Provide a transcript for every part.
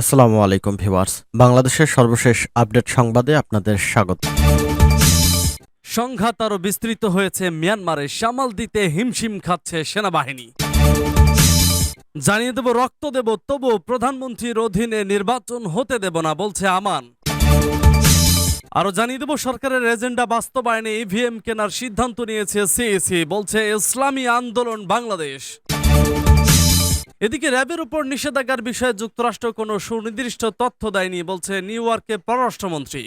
আসসালামু আলাইকুম ভিউয়ার্স। বাংলাদেশের সর্বশেষ আপডেট সংবাদে আপনাদের স্বাগত। সংঘাত আরও বিস্তৃত হয়েছে মিয়ানমারে, সামাল দিতে হিমশিম খাচ্ছে সেনাবাহিনী। জানিয়ে দেব, রক্ত দেব তবু প্রধানমন্ত্রীর অধীনে নির্বাচন হতে দেব না বলছে আমান। আরও জানিয়ে দেব, সরকারের এজেন্ডা বাস্তবায়নে ইভিএম কেনার সিদ্ধান্ত নিয়েছে সিএসি বলছে ইসলামী আন্দোলন বাংলাদেশ। এদিকে র্যাবের উপর নিষেধাজ্ঞার বিষয়ে যুক্তরাষ্ট্র কোনো সুনির্দিষ্ট তথ্য দেয়নি, বলছে নিউ ইয়র্কে পররাষ্ট্রমন্ত্রী।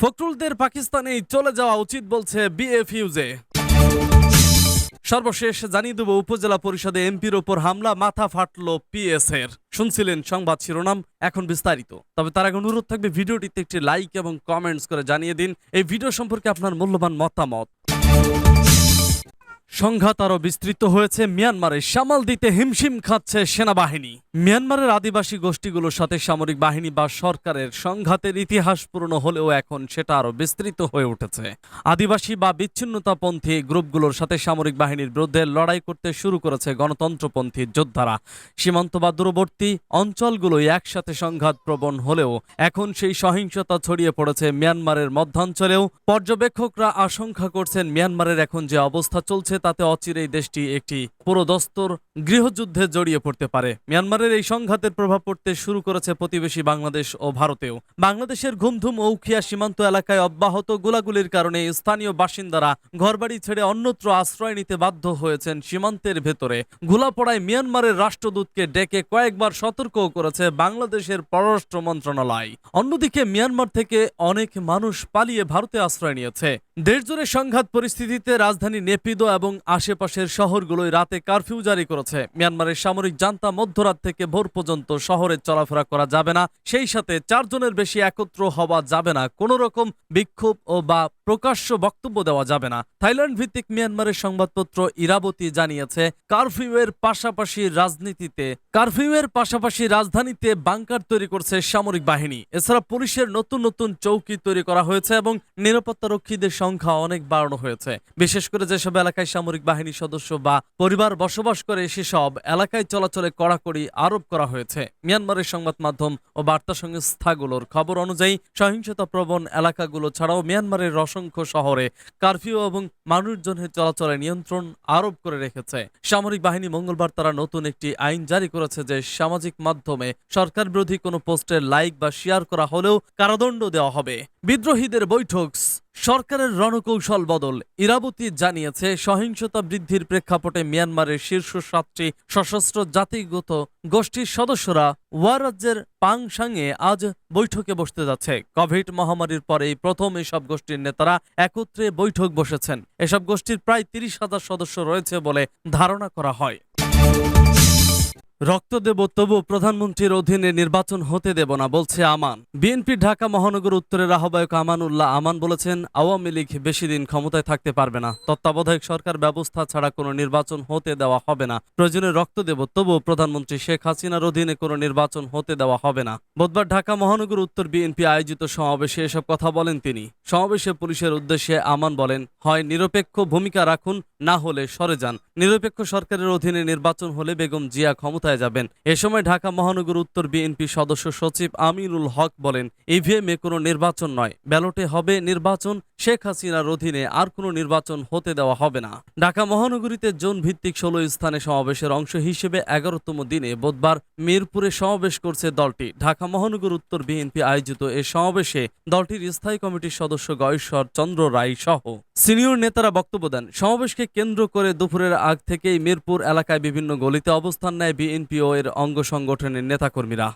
ফখরুলদের পাকিস্তানেই চলে যাওয়া উচিত, বলছে বিএফইউজে। সর্বশেষ জানিয়ে দেব, উপজেলা পরিষদে এমপির ওপর হামলা, মাথা ফাটল পিএস এর শুনছিলেন সংবাদ শিরোনাম, এখন বিস্তারিত। তবে তার আগে অনুরোধ থাকবে, ভিডিওটিতে একটি লাইক এবং কমেন্টস করে জানিয়ে দিন। এই ভিডিও সম্পর্কে আপনার মূল্যবান মতামত। সংঘাত আরও বিস্তৃত হয়েছে মিয়ানমারে। সামাল দিতে হিমশিম খাচ্ছে সেনাবাহিনী। মিয়ানমারের আদিবাসী গোষ্ঠীগুলোর সাথে সামরিক বাহিনী বা সরকারের সংঘাতের ইতিহাস পুরনো হলেও এখন সেটা আরও বিস্তৃত হয়ে উঠেছে। আদিবাসী বা বিচ্ছিন্নতাপন্থী গ্রুপগুলোর সাথে সামরিক বাহিনীর বিরুদ্ধে লড়াই করতে শুরু করেছে গণতন্ত্রপন্থী যোদ্ধারা। সীমান্ত বা দূরবর্তী অঞ্চলগুলোই একসাথে সংঘাত প্রবণ হলেও এখন সেই সহিংসতা ছড়িয়ে পড়েছে মিয়ানমারের মধ্যাঞ্চলেও। পর্যবেক্ষকরা আশঙ্কা করছেন মিয়ানমারের এখন যে অবস্থা চলছে তাতে অচিরেই দেশটি একটি পুরোদস্তর গৃহযুদ্ধে জড়িয়ে পড়তে পারে। মিয়ানমারের এই সংঘাতের প্রভাব পড়তে শুরু করেছে প্রতিবেশী বাংলাদেশ ও ভারতেও। বাংলাদেশের ঘুমধুম ও উখিয়া সীমান্ত এলাকায় অব্যাহত গোলাগুলির কারণে স্থানীয় বাসিন্দারা ঘরবাড়ি ছেড়ে অন্যত্র আশ্রয় নিতে বাধ্য হয়েছেন সীমান্তের ভেতরে। গোলাপড়ায় মিয়ানমারের রাষ্ট্রদূতকে ডেকে কয়েকবার সতর্ক করেছে বাংলাদেশের পররাষ্ট্র মন্ত্রণালয়। অন্যদিকে মিয়ানমার থেকে অনেক মানুষ পালিয়ে ভারতে আশ্রয় নিয়েছে। দেশজুড়ে সংঘাত পরিস্থিতিতে রাজধানী নেপিদো এবং আশেপাশের শহরগুলোয় রাতে কারফিউ জারি করেছে। মিয়ানমারের সামরিক জান্তা মধ্যরাত থেকে ভোর পর্যন্ত শহরে চলাফেরা করা যাবে না। সেই সাথে চারজনের বেশি একত্র হওয়া যাবে না। কোনো রকম বিক্ষোভ ও বা প্রকাশ্য বক্তব্য দেওয়া যাবে না। থাইল্যান্ড ভিত্তিক মিয়ানমারের সংবাদপত্র ইরাবতী জানিয়েছে, কারফিউয়ের পাশাপাশি রাজনীতিতে, কারফিউয়ের পাশাপাশি রাজধানীতে বাংকার তৈরি করছে সামরিক বাহিনী। এছাড়া পুলিশের নতুন নতুন চৌকি তৈরি করা হয়েছে এবং নিরাপত্তা রক্ষীদের সংখ্যা অনেক বাড়ানো হয়েছে। বিশেষ করে যেসব এলাকায় সামরিক বাহিনী সদস্য বা পরিবার বসবাস করে, সেসব এলাকায় চলাচলে কড়াকড়ি আরোপ করা হয়েছে। মিয়ানমারের সংবাদ মাধ্যম ও বার্তা সংস্থাগুলোর খবর অনুযায়ী, সহিংসতা প্রবণ এলাকাগুলো ছাড়াও মিয়ানমারের অসংখ্য শহরে কারফিউ এবং মানুষজনের চলাচলে নিয়ন্ত্রণ আরোপ করে রেখেছে। সামরিক বাহিনী মঙ্গলবার তারা নতুন একটি আইন জারি করেছে যে সামাজিক মাধ্যমে সরকার বিরোধী কোনো পোস্টের লাইক বা শেয়ার করা হলেও কারাদণ্ড দেওয়া হবে। বিদ্রোহীদের বৈঠক সরকারের রণকৌশল বদল। ইরাবতী জানিয়েছে, সহিংসতা বৃদ্ধির প্রেক্ষাপটে মিয়ানমারের শীর্ষ সাতটি সশস্ত্র জাতিগত গোষ্ঠীর সদস্যরা ওয়া রাজ্যের পাংশাংয়ে আজ বৈঠকে বসতে যাচ্ছে। কোভিড মহামারীর পরেই প্রথম এসব গোষ্ঠীর নেতারা একত্রে বৈঠক বসেছেন। এসব গোষ্ঠীর প্রায় তিরিশ হাজার সদস্য রয়েছে বলে ধারণা করা হয়। রক্ত দেব তবু প্রধানমন্ত্রীর অধীনে নির্বাচন হতে দেব না, বলছে আমান। বিএনপি ঢাকা মহানগর উত্তরের আহ্বায়ক আমানুল্লাহ আমান বলেছেন, আওয়ামী লীগ বেশি দিন ক্ষমতায় থাকতে পারবে না। তত্ত্বাবধায়ক সরকার ব্যবস্থা ছাড়া কোনো নির্বাচন হতে দেওয়া হবে না। প্রয়োজনে রক্ত দেব তবু প্রধানমন্ত্রী শেখ হাসিনার অধীনে কোনো নির্বাচন হতে দেওয়া হবে না। বুধবার ঢাকা মহানগর উত্তর বিএনপি আয়োজিত সমাবেশে এসব কথা বলেন তিনি। সমাবেশে পুলিশের উদ্দেশ্যে আমান বলেন, হয় নিরপেক্ষ ভূমিকা রাখুন, না হলে সরে যান। নিরপেক্ষ সরকারের অধীনে নির্বাচন হলে বেগম জিয়া ক্ষমতায় যাবেন? এ সময় ঢাকা মহানগর উত্তর বিএনপি সদস্য সচিব আমিনুল হক বলেন ইভিএমে কোনো নির্বাচন নয়। ব্যালটে হবে নির্বাচন। শেখ হাসিনার অধীনে আর কোনো নির্বাচন হতে দেওয়া হবে না। ঢাকা মহানগরীতে জোন ভিত্তিক ষোলো স্থানে সমাবেশের অংশ হিসেবে এগারোতম দিনে বুধবার মিরপুরে সমাবেশ করছে দলটি। ঢাকা মহানগর উত্তর বিএনপি আয়োজিত এ সমাবেশে দলটির স্থায়ী কমিটির সদস্য গয়েশ্বর চন্দ্র রায় সহ সিনিয়র নেতারা বক্তব্য দেন। সমাবেশকে কেন্দ্র করে দুপুরের আগ থেকেই মিরপুর এলাকায় বিভিন্ন গলিতে অবস্থান নেয় বিএনপি ও এর অঙ্গ সংগঠনের নেতাকর্মীরা।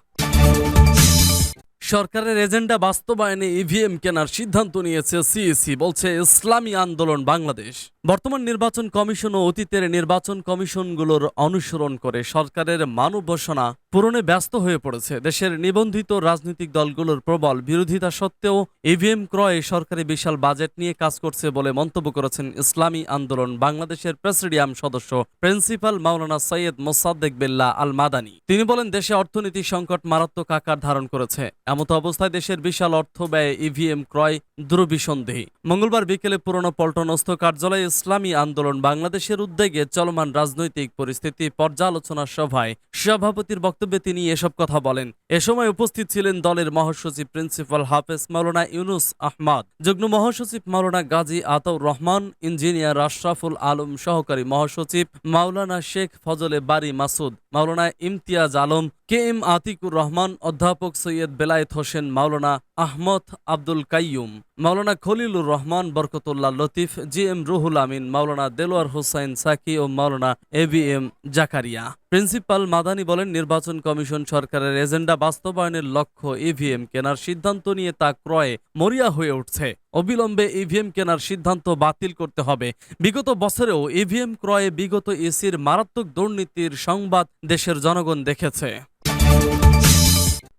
সরকারের এজেন্ডা বাস্তবায়নে ইভিএম কেনার সিদ্ধান্ত নিয়েছে সিইসি বলছে ইসলামী আন্দোলন বাংলাদেশ। বর্তমান নির্বাচন কমিশন ও অতীতের নির্বাচন কমিশনগুলোর অনুসরণ করে সরকারের মানবসনা পূরণে ব্যস্ত হয়ে পড়েছে। দেশের নিবন্ধিত রাজনৈতিক দলগুলোর প্রবল বিরোধিতা সত্ত্বেও ইভিএম ক্রয়ে সরকারি বিশাল বাজেট নিয়ে কাজ করছে বলে মন্তব্য করেছেন ইসলামী আন্দোলন বাংলাদেশের প্রেসিডিয়াম সদস্য প্রিন্সিপাল মাওলানা সৈয়দ মোসাদ্দেক বিল্লাহ আল মাদানি তিনি বলেন, দেশে অর্থনীতি সংকট মারাত্মক আকার ধারণ করেছে। এমত অবস্থায় দেশের বিশাল অর্থ ব্যয়ে ইভিএম ক্রয় দুরবিসন্দেহী মঙ্গলবার বিকেলে পুরনো পল্টনস্থ কার্যালয়ে ইসলামী আন্দোলন বাংলাদেশের উদ্যোগে চলমান রাজনৈতিক পরিস্থিতি পর্যালোচনা সভায় সভাপতির বক্তব্যে তিনি এসব কথা বলেন। এ সময় উপস্থিত ছিলেন দলের মহাসচিব প্রিন্সিপাল হাফেজ মাওলানা ইউনুস আহমদ, যুগ্ম মহাসচিব মাওলানা গাজী আতাউর রহমান, ইঞ্জিনিয়ার আশরাফুল আলম সহকারী মহাসচিব মাওলানা শেখ ফজলে বারি মাসুদ মাওলানা ইমতিয়াজ আলম, কে এম আতিকুর রহমান, অধ্যাপক Syed Belayet Hossain, Maulana Ahmad Abdul Qayyum. Maulana Khalilur Rahman, Barkatullah Latif, G M Ruhul Amin, Maulana Delwar Hossain Saki O Maulana A B M Zakaria. Principal Madani বলেন, নির্বাচন কমিশন সরকারের এজেন্ডা বাস্তবায়নের লক্ষ্য ইভিএম কেনার সিদ্ধান্ত নিয়ে তা ক্রয়ে মরিয়া হয়ে উঠছে। অবিলম্বে ইভিএম কেনার সিদ্ধান্ত বাতিল করতে হবে। বিগত বছরেও ইভিএম ক্রয়ে বিগত এসির মারাত্মক দুর্নীতির সংবাদ দেশের জনগণ দেখেছে।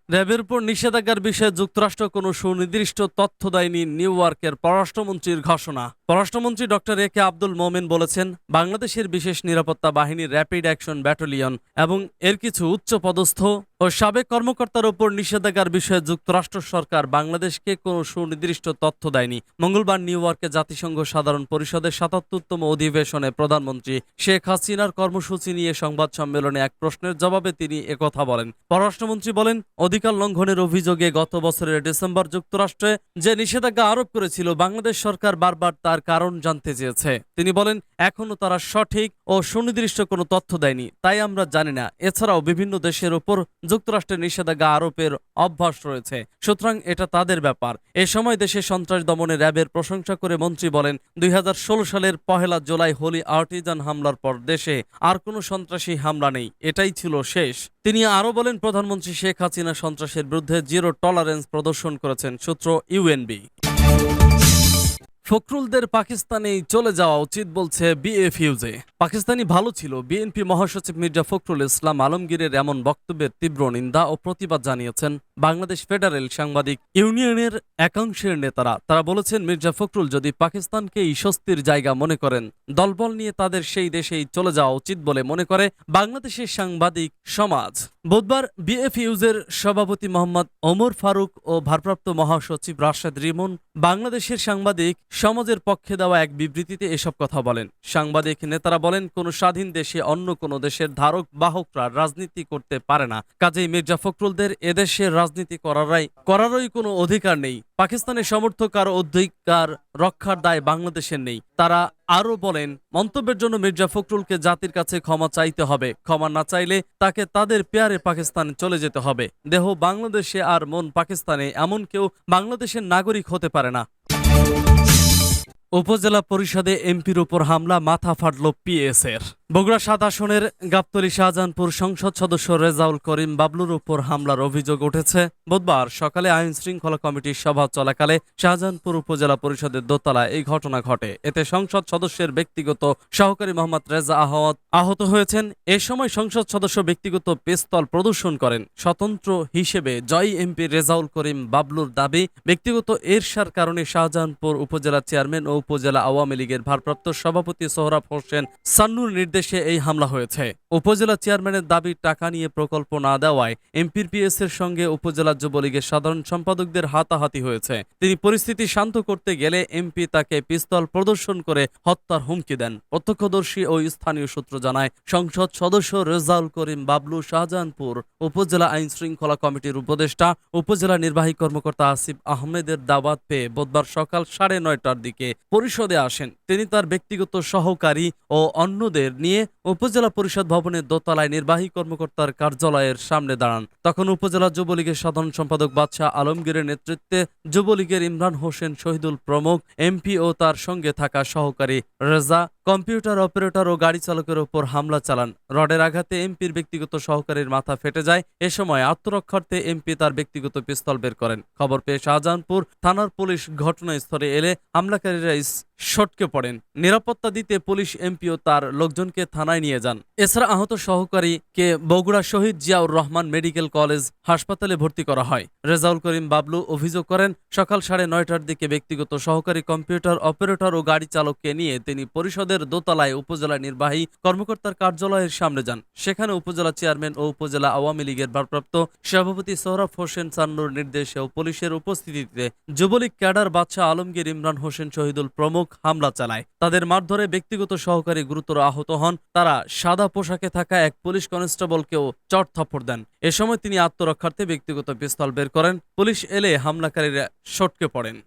র্যাবের উপর নিষেধাজ্ঞার বিষয়ে যুক্তরাষ্ট্র কোনো সুনির্দিষ্ট তথ্য দেয়নি নিউ ইয়র্কের পররাষ্ট্রমন্ত্রীর ঘোষণা। পররাষ্ট্রমন্ত্রী ডক্টর এ কে আব্দুল মোমেন বলেছেন, বাংলাদেশের বিশেষ নিরাপত্তা বাহিনীর র্যাপিড অ্যাকশন ব্যাটালিয়ন এবং এর কিছু উচ্চ পদস্থ ও সাবেক কর্মকর্তার উপর নিষেধাজ্ঞার বিষয়ে যুক্তরাষ্ট্র সরকার বাংলাদেশকে কোনো সুনির্দিষ্ট তথ্য দেয়নি। মঙ্গলবার নিউ ইয়র্কে জাতিসংঘ সাধারণ পরিষদের সাতাত্তরতম অধিবেশনে প্রধানমন্ত্রী শেখ হাসিনার কর্মসূচি নিয়ে সংবাদ সম্মেলনে এক প্রশ্নের জবাবে তিনি একথা বলেন। পররাষ্ট্রমন্ত্রী বলেন, অধিকার লঙ্ঘনের অভিযোগে গত বছরের ডিসেম্বর যুক্তরাষ্ট্রে যে নিষেধাজ্ঞা আরোপ করেছিল, বাংলাদেশ সরকার বারবার তার কারণ জানতে চেয়েছে। তিনি বলেন এখনও তারা সঠিক ও সুনির্দিষ্ট কোনো তথ্য দেয়নি, তাই আমরা জানি না। এছাড়াও বিভিন্ন দেশের উপর যুক্তরাষ্ট্রের নিষেধাজ্ঞা আরোপের অভ্যাস রয়েছে। সুতরাং এটা তাদের ব্যাপার। এ সময় দেশে সন্ত্রাস দমনে র্যাবের প্রশংসা করে মন্ত্রী বলেন, দুই হাজার ষোলো সালের পহেলা জুলাই হোলি আর্টিজান হামলার পর দেশে আর কোনো সন্ত্রাসী হামলা নেই। এটাই ছিল শেষ। তিনি আরও বলেন, প্রধানমন্ত্রী শেখ হাসিনা সন্ত্রাসের বিরুদ্ধে জিরো টলারেন্স প্রদর্শন করেছেন, সূত্র ইউএনবি। ফখরুলদের পাকিস্তানেই চলে যাওয়া উচিত বলছে বিএফইউজে পাকিস্তানি ভালো ছিল। বিএনপি মহাসচিব মির্জা ফখরুল ইসলাম আলমগীরের এমন বক্তব্যের তীব্র নিন্দা ও প্রতিবাদ জানিয়েছেন বাংলাদেশ ফেডারেল সাংবাদিক ইউনিয়নের একাংশের নেতারা। তারা বলেছেন, মির্জা ফখরুল যদি পাকিস্তানকে স্বস্তির জায়গা মনে করেন, দলবল নিয়ে তাদের সেই দেশেই চলে যাওয়া উচিত বলে মনে করে বাংলাদেশের সাংবাদিক সমাজ। বুধবার বিএফইউজের সভাপতি মোহাম্মদ ওমর ফারুক ও ভারপ্রাপ্ত মহাসচিব রাশেদ রিমন বাংলাদেশের সাংবাদিক সমাজের পক্ষে দেওয়া এক বিবৃতিতে এসব কথা বলেন। সাংবাদিক নেতারা বলেন, কোনো স্বাধীন দেশে অন্য কোনো দেশের ধারক, বাহকরা রাজনীতি করতে পারে না। কাজেই মির্জা ফখরুলদের এদেশের রাজনীতি করারাই, করারই কোনো অধিকার নেই। পাকিস্তানের সমর্থক আর অধিকার রক্ষার দায় বাংলাদেশের নেই। তারা আরও বলেন, মন্তব্যের জন্য মির্জা ফখরুলকে জাতির কাছে ক্ষমা চাইতে হবে। ক্ষমা না চাইলে তাকে তাদের পেয়ারে পাকিস্তানে চলে যেতে হবে। দেহ বাংলাদেশে আর মন পাকিস্তানে, এমন কেউ বাংলাদেশের নাগরিক হতে পারে না। উপজেলা পরিষদে এমপির ওপর হামলা মাথা ফাটল পিএসের। বগুড়া সাত আসনের গাবতলী শাহজাহানপুর সংসদ সদস্য রেজাউল করিম বাবলুর উপর হামলার অভিযোগ উঠেছে। বুধবার সকালে আইন শৃঙ্খলা কমিটির সভা চলাকালে শাহজাহানপুর উপজেলা পরিষদের দোতলায় এই ঘটনা ঘটে। এতে সংসদ সদস্যের ব্যক্তিগত সহকারী মোহাম্মদ রেজা আহমদ আহত হয়েছেন। এ সময় সংসদ সদস্য ব্যক্তিগত পিস্তল প্রদর্শন করেন। স্বতন্ত্র হিসেবে জয় এমপি রেজাউল করিম বাবলুর দাবি, ব্যক্তিগত এরশার কারণে শাহজাহানপুর উপজেলা চেয়ারম্যান ও উপজেলা আওয়ামী লীগের ভারপ্রাপ্ত সভাপতি সোহরাব হোসেন সান্নুর নির্দেশে এই হামলা হয়েছে। উপজেলা চেয়ারম্যানের দাবি, টাকা নিয়ে প্রকল্প না দেওয়ায় এমপির পিএস এর সঙ্গে উপজেলা যুবলীগের সাধারণ সম্পাদকদের হাতাহাতি হয়েছে। তিনি পরিস্থিতি শান্ত করতে গেলে এমপি তাকে পিস্তল প্রদর্শন করে হত্যার হুমকি দেন। প্রত্যক্ষদর্শী ও স্থানীয় সূত্র জানায়, সংসদ সদস্য রেজাউল করিম বাবলু শাহজাহানপুর, উপজেলা আইন শৃঙ্খলা কমিটির উপদেষ্টা, উপজেলা নির্বাহী কর্মকর্তা আসিফ আহমেদের দাওয়াত পেয়ে বুধবার সকাল সাড়ে নয়টার দিকে পরিষদে আসেন। তিনি তার ব্যক্তিগত সহকারী ও অন্যদের নিয়ে উপজেলা পরিষদ ভবনের দোতলায় নির্বাহী কর্মকর্তার কার্যালয়ের সামনে দাঁড়ান। তখন উপজেলা যুবলীগের সাধারণ সম্পাদক বাদশাহ আলমগীরের নেতৃত্বে যুবলীগের ইমরান হোসেন শহীদুল প্রমুখ, এমপি ও তার সঙ্গে থাকা সহকারী রেজা কম্পিউটার অপারেটর ও গাড়ি চালকের ওপর হামলা চালান। রডের আঘাতে এমপির ব্যক্তিগত সহকারীর মাথা ফেটে যায়। এ সময় আত্মরক্ষার্থে এমপি তার ব্যক্তিগত পিস্তল বের করেন। খবর পেয়ে শাহজাহানপুর থানার পুলিশ ঘটনাস্থলে এলে হামলাকারীরা সটকে পড়েন। নিরাপত্তা দিতে পুলিশ এমপিও তার লোকজনকে থানায় নিয়ে যান। এছাড়া আহত সহকারীকে বগুড়া শহীদ জিয়াউর রহমান মেডিকেল কলেজ হাসপাতালে ভর্তি করা হয়। রেজাউল করিম বাবলু অভিযোগ করেন, সকাল সাড়ে নয়টার দিকে ব্যক্তিগত সহকারী কম্পিউটার অপারেটর ও গাড়ি চালককে নিয়ে তিনি পরিষদের পরিষদের দোতলায় উপজেলা নির্বাহী কর্মকর্তার কার্যালয়ের সামনে যান। সেখানে উপজেলা চেয়ারম্যান ও উপজেলা আওয়ামী লীগের ভারপ্রাপ্ত সভাপতি সোহরাব হোসেন চান্নুর নির্দেশে ও পুলিশের উপস্থিতিতে যুবলীগ ক্যাডার বাদশাহ আলমগীর ইমরান হোসেন শহীদুল প্রমুখ হামলা চালায়। তাদের মারধরে ব্যক্তিগত সহকারী গুরুতর আহত হন। তারা সাদা পোশাকে থাকা এক পুলিশ কনস্টেবলকেও চট থাপ্পড় দেন। এ সময় তিনি আত্মরক্ষার্থে ব্যক্তিগত পিস্তল বের করেন। পুলিশ এলে হামলাকারীরা সটকে পড়েন।